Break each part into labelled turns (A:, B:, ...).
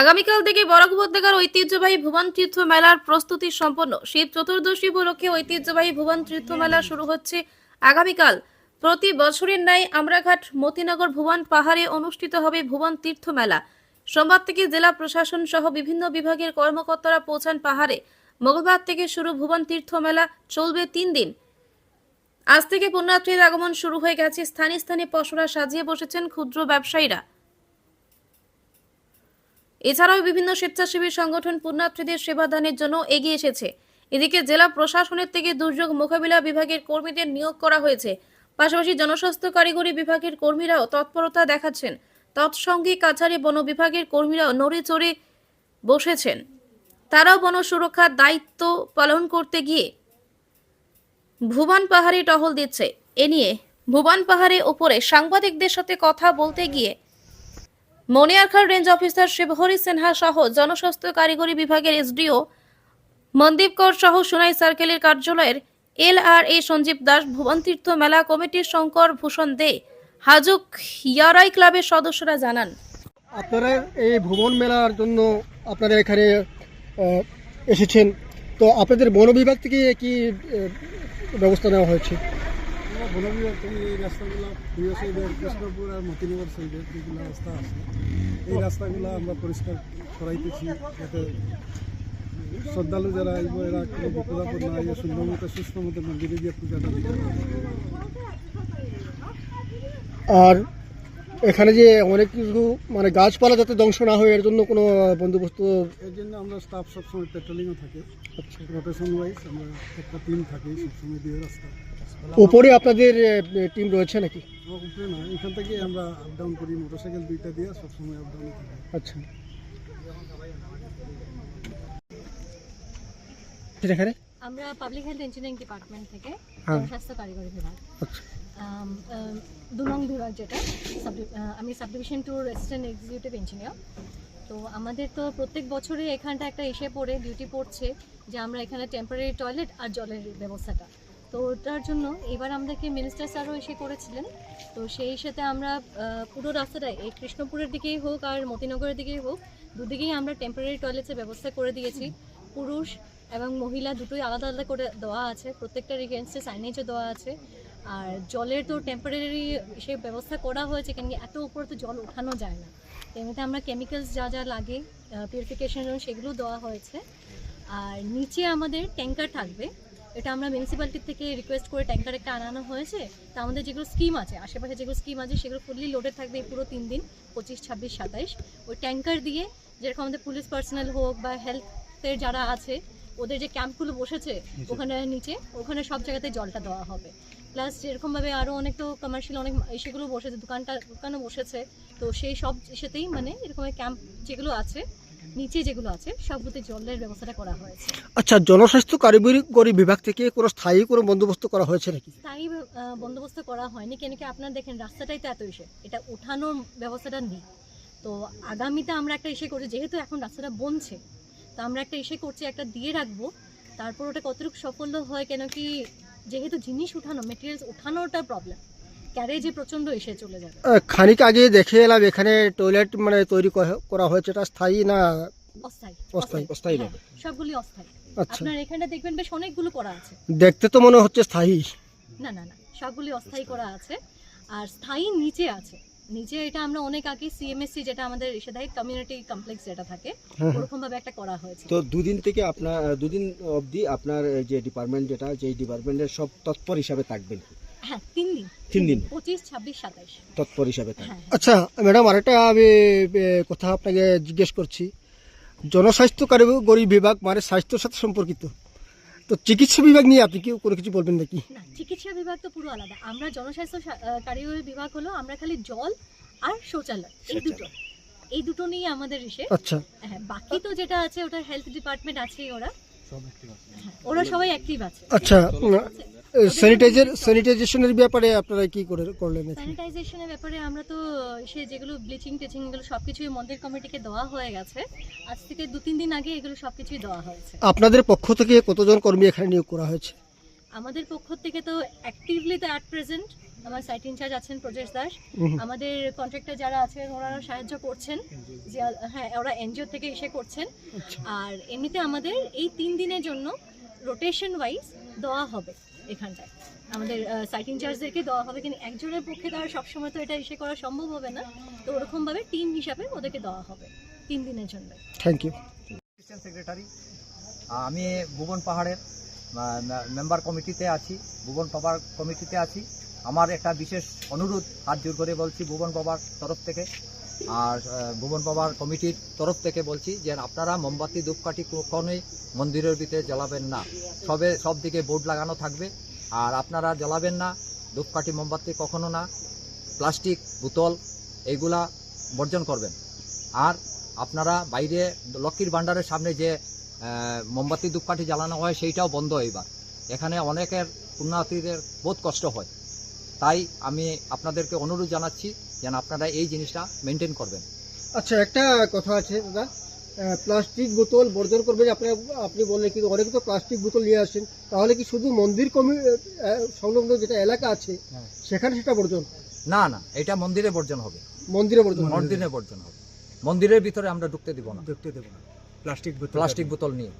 A: আগামীকাল থেকে বরাক উপত্যকার ঐতিহ্যবাহী ভুবন তীর্থ মেলার প্রস্তুতি সম্পন্ন। শিব চতুর্দশী উপলক্ষে ঐতিহ্যবাহী ভুবন তীর্থ মেলা শুরু হচ্ছে আগামীকাল। প্রতি বছরের ন্যায় আমরাঘাট, মতিনগর ভুবন পাহাড়ে অনুষ্ঠিত হবে ভুবন তীর্থ মেলা। সোমবার থেকে জেলা প্রশাসন সহ বিভিন্ন বিভাগের কর্মকর্তারা পৌঁছান পাহাড়ে। মঙ্গলবার থেকে শুরু ভুবন তীর্থ মেলা চলবে তিন দিন। আজ থেকে পুণ্যার্থীর আগমন শুরু হয়ে গেছে। স্থানে স্থানে পশরা সাজিয়ে বসেছেন ক্ষুদ্র ব্যবসায়ীরা। এছাড়াও বিভিন্ন স্বেচ্ছাসেবী সংগঠন পুণ্যার্থীদের সেবাদানের জন্য এগিয়ে এসেছে। এদিকে জেলা প্রশাসনের থেকে দুর্যোগ মোকাবিলা বিভাগের কর্মীদের নিয়োগ করা হয়েছে। পাশাপাশি জনস্বাস্থ্য কারিগরি বিভাগের কর্মীরাও তৎপরতা দেখাচ্ছেন। তৎসঙ্গে কাছারি বন বিভাগের কর্মীরাও নড়ে চড়ে বসেছেন। তারাও বন সুরক্ষার দায়িত্ব পালন করতে গিয়ে ভুবান পাহাড়ে টহল দিচ্ছে। এ নিয়ে ভুবান পাহাড়ে ওপরে সাংবাদিকদের সাথে কথা বলতে গিয়ে মনিয়ারখাল রেঞ্জ অফিসার শিবহরি সিনহা সহ জনস্বাস্থ্য কারিগরি বিভাগের এসডিও মনদীপ কর সহ সোনাই সার্কেলের কার্যালয়ের এল আর এ সঞ্জীব দাস ভুবনতীর্থ মেলা কমিটির শঙ্কর ভূষণ দে, হাজুক ইয়ারাই ক্লাবের সদস্যরা জানান।
B: আপনারা এই ভুবন মেলার জন্য আপনারা এখানে এসেছেন। তো আপনাদের বন বিভাগ থেকে কি ব্যবস্থা নেওয়া হয়েছে?
C: বনবিভাগ থেকে এই রাস্তাগুলো প্রিয় সাইডের কৃষ্ণপুর আর মতিনগর সাইডের যেগুলো রাস্তা আছে এই রাস্তাগুলো আমরা পরিষ্কার করাইতেছি যাতে শ্রদ্ধালু যারা আইব এরা কোনো বিপদ আপদ না আইয়ে সুন্দর মতো সুস্থ মতো মন্দিরে গিয়ে পূজাটা দিতে
B: আর এখানে যে অনেক কিছু মানে গাছপালা যাতে ধ্বংস না হয় এর জন্য কোনো বন্দোবস্ত
C: এর জন্য আমরা স্টাফ সবসময় পেট্রোলিংও থাকে। রোটেশন ওয়াইজ আমরা একটা টিম থাকি সবসময় দিয়ে রাস্তা।
B: উপরে আপনাদের টিম রয়েছে নাকি?
C: উপরে না এখান থেকে আমরা আপ ডাউন করি মোটরসাইকেল দুইটা দিয়ে সবসময় আপ ডাউন
B: আচ্ছা।
D: আমরা পাবলিক হেলথ ইঞ্জিনিয়ারিং ডিপার্টমেন্ট থেকে
B: হ্যাঁ।
D: জনস্বাস্থ্য কারিগরি বিভাগ।
B: আচ্ছা।
D: দু নং বিভাগ যেটা আমি সাব ডিভিশন টুর অ্যাসিস্ট্যান্ট এক্সিকিউটিভ ইঞ্জিনিয়ার তো আমাদের তো প্রত্যেক বছরে এখানটা একটা এসে পড়ে ডিউটি পড়ছে যে আমরা এখানে টেম্পোরারি টয়লেট আর জলের ব্যবস্থাটা। তো ওটার জন্য এবার আমাদেরকে মিনিস্টার স্যারও এসে করেছিলেন। তো সেই সাথে আমরা পুরো রাস্তাটাই, এই কৃষ্ণপুরের দিকেই হোক আর মতিনগরের দিকেই হোক, দুদিকেই আমরা টেম্পোরারি টয়লেটসের ব্যবস্থা করে দিয়েছি। পুরুষ এবং মহিলা দুটোই আলাদা আলাদা করে দেওয়া আছে প্রত্যেকটার এগেনস্টে সাইনেজও দেওয়া আছে। আর জলের তো টেম্পোরারি সে ব্যবস্থা করা হয়েছে, কেন এত উপরে তো জল ওঠানো যায় না। এমনিতে আমরা কেমিক্যালস যা যা লাগে পিউরিফিকেশনের জন্য সেগুলো দেওয়া হয়েছে। আর নিচে আমাদের ট্যাঙ্কার থাকবে এটা আমরা মিউনিসিপ্যালিটি থেকে রিকোয়েস্ট করে ট্যাঙ্কার একটা আনানো হয়েছে। তা আমাদের যেগুলো স্কিম আছে আশেপাশে যেগুলো স্কিম আছে সেগুলো ফুললি লোডেড থাকবে এই পুরো তিন দিন পঁচিশ ছাব্বিশ সাতাইশ। ওই ট্যাঙ্কার দিয়ে যেরকম আমাদের পুলিশ পার্সোনাল হোক বা হেলথের যারা আছে ওদের যে ক্যাম্পগুলো বসেছে ওখানে নিচে ওখানে সব জায়গাতে জলটা দেওয়া হবে। প্লাস যেরকমভাবে আরও অনেক তো কমার্শিয়াল অনেক সেগুলো বসেছে দোকানটা দোকানও বসেছে। তো সেই সব ইসেতেই মানে এরকম ক্যাম্প যেগুলো আছে নিচে যেগুলো আছে সবগুলোতে জলের ব্যবস্থাটা করা হয়েছে।
B: আচ্ছা জনস্বাস্থ্য কারিগরি বিভাগ থেকে কোনো স্থায়ী কোনো বন্দোবস্ত করা হয়েছে নাকি?
D: স্থায়ী বন্দোবস্ত করা হয়নি। কেন কি আপনারা দেখেন রাস্তাটাই তো এত ইসে এটা ওঠানোর ব্যবস্থাটা নেই। তো আগামীতে আমরা একটা ইসে করছি যেহেতু এখন রাস্তাটা বনছে তো আমরা একটা ইসে করছি একটা দিয়ে রাখব। তারপর ওটা কতটুকু সফল হয় কেন কি যেহেতু জিনিস উঠানো মেটেরিয়ালস উঠানোটা প্রবলেম ক্যারেজে প্রচণ্ড এসে চলে যাবে।
B: খানিক আগে দেখে এলাম এখানে টয়লেট মানে তৈরি করা- হয়েছে এটা স্থায়ী না
D: অস্থায়ী
B: অস্থায়ী।
C: অস্থায়ী।
D: হ্যাঁ, সবগুলি অস্থায়ী।
B: আচ্ছা।
D: আপনার এখানটা দেখবেন বেশ অনেকগুলো করা আছে।
B: দেখতে তো মনে হচ্ছে স্থায়ী।
D: না না না সবগুলি অস্থায়ী করা আছে। আর স্থায়ী নিচে আছে। নিচে এটা আমরা অনেক আগে সিএমএসসি যেটা আমাদের ইসেদাই কমিউনিটি কমপ্লেক্স যেটা থাকে
B: হ্যাঁ, হ্যাঁ।
D: ওরকম ভাবে একটা করা হয়েছে।
E: তো দুদিন থেকে আপনার দুদিন অবধি আপনার যে ডিপার্টমেন্ট যেটা যে ডিপার্টমেন্টের সব তৎপর হিসাবে থাকবেন।
D: হ্যাঁ তিন দিন।
E: তিন দিন।
D: পঁচিশ ছাব্বিশ সাতাইশ।
E: তৎপর হিসাবে
D: হ্যাঁ।
B: আচ্ছা ম্যাডাম আরেকটা আমি কথা আপনাকে জিজ্ঞেস করছি। জনস্বাস্থ্য কারিগরি বিভাগ মানে স্বাস্থ্যের সাথে সম্পর্কিত। তো চিকিৎসা বিভাগ নিয়ে আপনি কি কোনো কিছু বলবেন নাকি?
D: না চিকিৎসা বিভাগ তো পুরো আলাদা। আমরা জনস্বাস্থ্য সা- কারিগরি বিভাগ হলো আমরা খালি জল আর শৌচালয় এই দুটো। এই দুটো নিয়ে আমাদের ইসে।
B: আচ্ছা।
D: হ্যাঁ বাকি তো যেটা আছে ওটা হেলথ ডিপার্টমেন্ট আছেই ওরা। হ্যাঁ, ওরা সবাই অ্যাক্টিভ আছে।
B: আচ্ছা স্যানিটাইজার স্যানিটাইজেশনের ব্যাপারে আপনারা কি করে করলেন?
D: স্যানিটাইজেশনের ব্যাপারে আমরা তো সে যেগুলো ব্লিচিং টিচিং এগুলো সব কিছুই মন্দির কমিটিকে দেওয়া হয়ে গেছে। আজ থেকে দু তিন দিন আগে এগুলো সব কিছুই দেওয়া হয়েছে।
B: আপনাদের পক্ষ থেকে কতজন কর্মী এখানে নিয়োগ করা হয়েছে?
D: আমাদের পক্ষ থেকে তো অ্যাক্টিভলি তো অ্যাট প্রেজেন্ট আমার সাইট ইনচার্জ আছেন প্রজেশ দাস। আমাদের কন্ট্রাক্টর যারা আছেন ওনারা সাহায্য করছেন। যে হ্যাঁ ওরা এনজিও থেকে এসে করছেন।
B: আচ্ছা।
D: আর এমনিতে আমাদের এই তিন দিনের জন্য রোটেশন ওয়াইজ দেওয়া হবে। এখানটায়। আমাদের সাইট ইনচার্জদেরকে দেওয়া হবে কিন্তু একজনের পক্ষে তারা সবসময় তো এটা এসে করা সম্ভব হবে না। তো ওরকমভাবে টিম হিসাবে ওদেরকে দেওয়া হবে তিন দিনের জন্য।
B: থ্যাংক ইউ
F: অ্যাসিস্ট্যান্ট সেক্রেটারি আমি ভুবন পাহাড়ের মেম্বার কমিটিতে আছি ভুবন পাহাড় কমিটিতে আছি। আমার একটা বিশেষ অনুরোধ হাত জোর করে বলছি ভুবন বাবার তরফ থেকে। আর ভুবন বাবার কমিটির তরফ থেকে বলছি যে আপনারা মোমবাতি, ধূপকাঠি কখনোই মন্দিরের ভিতরে জ্বালাবেন না। সবে, সব দিকে বোর্ড লাগানো থাকবে। আর আপনারা জ্বালাবেন না, ধূপকাঠি, মোমবাতি কখনো না, প্লাস্টিক, বোতল এইগুলা বর্জন করবেন। আর আপনারা বাইরে লক্ষ্মীর ভাণ্ডারের সামনে যে মোমবাতি, ধূপকাঠি জ্বালানো হয় সেইটাও বন্ধ এবার এখানে অনেকের পুণ্যার্থীদের বহুত কষ্ট হয়। তাই আমি আপনাদেরকে অনুরোধ জানাচ্ছি যেন আপনারা এই জিনিসটা মেনটেন করবেন।
B: আচ্ছা একটা কথা আছে দাদা। প্লাস্টিক বোতল বর্জন করবে যে আপনি আপনি বললেন কিন্তু অনেকে তো প্লাস্টিক বোতল নিয়ে আসেন। তাহলে কি শুধু মন্দির কমি সংলগ্ন যেটা এলাকা আছে
F: হ্যাঁ।
B: সেখানে সেটা বর্জন?
F: না না এটা মন্দিরে বর্জন হবে।
B: মন্দিরে বর্জন।
F: মন্দিরে বর্জন হবে। মন্দিরের ভিতরে আমরা ঢুকতে দিব না।
C: ঢুকতে দেবো না। প্লাস্টিক বোতল
F: প্লাস্টিক বোতল নিয়ে।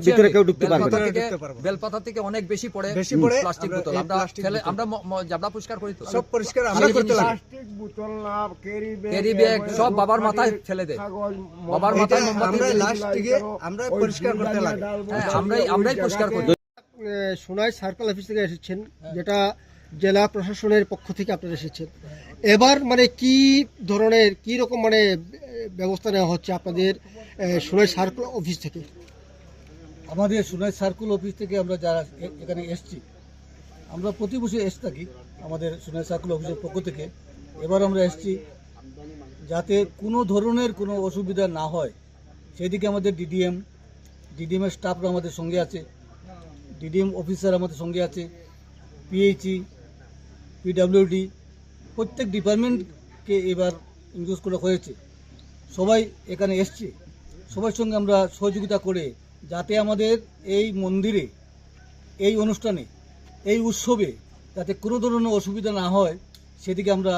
E: ভিতরে- কেউ ঢুকতে পারবে না।
F: বেলপাতা থেকে- অনেক বেশি পড়ে প্লাস্টিক বোতল। আমরা ফেলে আমরা ম- ম- জাবড়া পরিষ্কার করি তো
C: সব পরিষ্কার আমরা
F: সেই
C: করতে
F: জিনিস-
C: লাগে
F: ক্যারি ব্যাগ সব বাবার মাথায় ফেলে দেয়। বাবার মাথায় মোমবাতি
C: আমরা
F: দিয়ে-
C: আমরা পরিষ্কার করতে লাগে।
F: আমরাই আমরাই পরিষ্কার করি।
B: সোনাই সার্কেল অফিস থেকে এসেছেন যেটা জেলা প্রশাসনের পক্ষ থেকে আপনারা এসেছেন। এবার মানে কি ধরনের কি রকম মানে ব্যবস্থা নেওয়া হচ্ছে আপনাদের সোনাই সার্কেল অফিস থেকে।
G: আমাদের সোনাই সার্কুল অফিস থেকে আমরা যারা এখানে এসছি, আমরা প্রতি বছর এসে থাকি আমাদের সোনাই সার্কুল অফিসের পক্ষ থেকে। এবার আমরা এসছি যাতে কোনো ধরনের কোনো অসুবিধা না হয়। সেদিকে আমাদের ডিডিএম ডিডিএমের স্টাফরা আমাদের সঙ্গে আছে, ডিডিএম অফিসার আমাদের সঙ্গে আছে, পিএইচই, পিডাব্লিউডি, প্রত্যেক ডিপার্টমেন্টকে এবার ইনক্লুজ করা হয়েছে। সবাই এখানে এসছে। সবার সঙ্গে আমরা সহযোগিতা করে যাতে আমাদের এই মন্দিরে, এই অনুষ্ঠানে, এই উৎসবে যাতে কোনো ধরনের অসুবিধা না হয়, সেদিকে আমরা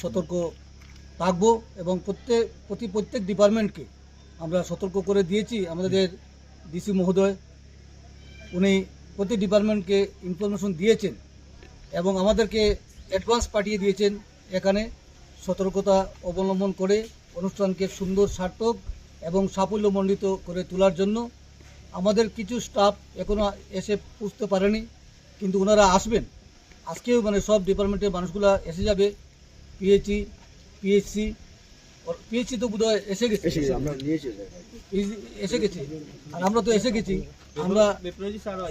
G: সতর্ক থাকব এবং প্রত্যেক, প্রতি প্রত্যেক ডিপার্টমেন্টকে আমরা সতর্ক করে দিয়েছি। আমাদের ডিসি মহোদয়, উনি প্রতি ডিপার্টমেন্টকে ইনফরমেশন দিয়েছেন এবং আমাদেরকে অ্যাডভান্স পাঠিয়ে দিয়েছেন এখানে। সতর্কতা অবলম্বন করে অনুষ্ঠানকে সুন্দর সার্থক এবং সাফল্যমণ্ডিত করে তোলার জন্য আমাদের কিছু স্টাফ এখনও এসে পুষতে পারেনি কিন্তু ওনারা আসবেন। আজকেও মানে সব ডিপার্টমেন্টের মানুষগুলো এসে যাবে। পিএইচই পিএইচসি পিএইচসি তো বোধহয় এসে গেছে। এসে গেছি আর আমরা তো এসে গেছি। আমরা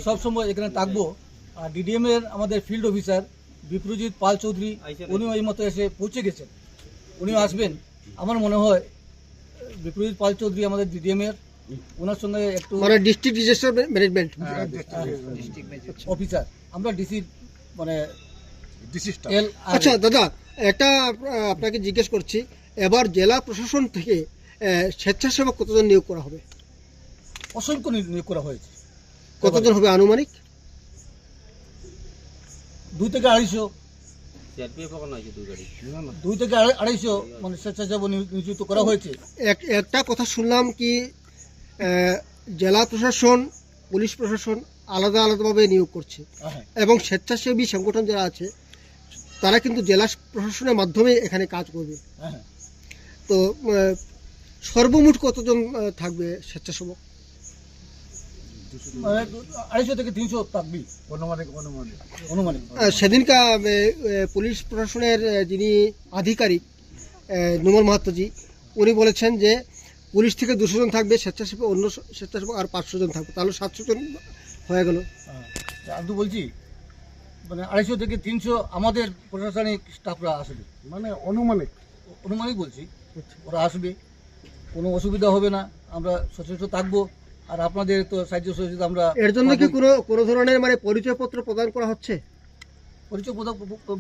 G: সব সময় এখানে থাকব। আর ডিডিএম এর আমাদের ফিল্ড অফিসার বিপ্রজিৎ পাল চৌধুরী উনিও এই মতো এসে পৌঁছে গেছেন। উনিও আসবেন। আমার মনে হয় বিপ্রজিৎ পাল চৌধুরী আমাদের ডিডিএম এর ওনার সঙ্গে একটু
B: মানে ডিস্ট্রিক্ট ডিজাস্টার ম্যানেজমেন্ট
G: অফিসার আমরা ডিসি মানে
B: আচ্ছা দাদা একটা আপনাকে জিজ্ঞেস করছি এবার জেলা প্রশাসন থেকে স্বেচ্ছাসেবক কতজন নিয়োগ করা হবে?
G: অসংখ্য নিয়োগ করা হয়েছে।
B: কতজন হবে আনুমানিক?
G: দুই থেকে আড়াইশো। দুই থেকে আড়াইশো মানে স্বেচ্ছাসেবক নিযুক্ত করা হয়েছে।
B: এক একটা কথা শুনলাম কি জেলা প্রশাসন পুলিশ প্রশাসন আলাদা আলাদাভাবে নিয়োগ করছে।
G: হ্যাঁ
B: এবং স্বেচ্ছাসেবী সংগঠন যারা আছে তারা কিন্তু জেলা প্রশাসনের মাধ্যমে এখানে কাজ করবে।
G: হ্যাঁ
B: তো আহ, সর্বমোট কতজন থাকবে স্বেচ্ছাসেবক?
G: আড়াইশো থেকে তিনশো থাকবি অনুমানিক অনুমানিক অনুমানিক।
B: সেদিনকা পুলিশ প্রশাসনের যিনি আধিকারিক নুমল মাহাত্মজি উনি বলেছেন যে পুলিশ থেকে দুশো জন থাকবে স্বেচ্ছাসেবী অন্য স্বেচ্ছাসেবক আর পাঁচশো জন থাকবে। তাহলে সাতশো জন হয়ে গেল।
G: আমি তো বলছি মানে আড়াইশো থেকে তিনশো আমাদের প্রশাসনিক স্টাফরা আসবে।
C: মানে অনুমানিক।
G: অনুমানিক বলছি ওরা আসবে কোনো অসুবিধা হবে না আমরা সচেষ্ট থাকব। আর আপনাদের তো সাহায্য সহযোগিতা আমরা
B: এর জন্য কি কোনো কোনো ধরনের মানে পরিচয়পত্র প্রদান করা হচ্ছে?
G: পরিচয় প্রদান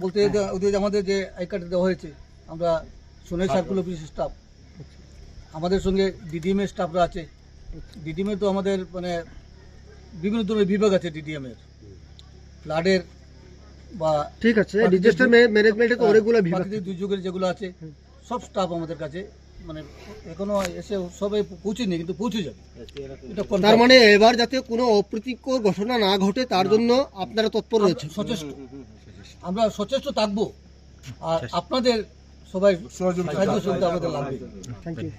G: বলতে ওদের আমাদের যে আই কার্ড দেওয়া হয়েছে আমরা সোনাই সার্কুল অফিস স্টাফ আমাদের সঙ্গে ডিডিএম এর স্টাফরা আছে। ডিডিএম এর তো আমাদের মানে বিভিন্ন ধরনের বিভাগ আছে ডিডিএম এর। ফ্লাডের বা
B: ঠিক আছে ডিজাস্টার ম্যানেজমেন্টে তো অনেকগুলো বিভাগ
G: দুর্যোগের যেগুলো আছে সব স্টাফ আমাদের কাছে মানে এখনও এসে সবাই পৌঁছেনি কিন্তু পৌঁছে যাবে।
B: তার মানে এবার যাতে কোনো অপ্রীতিকর ঘটনা না ঘটে তার জন্য আপনারা তৎপর রয়েছে
G: সচেষ্ট। আমরা সচেষ্ট থাকব। আর আপনাদের সবাই সাহায্য সহযোগিতা আমাদের লাগবে।
B: Thank you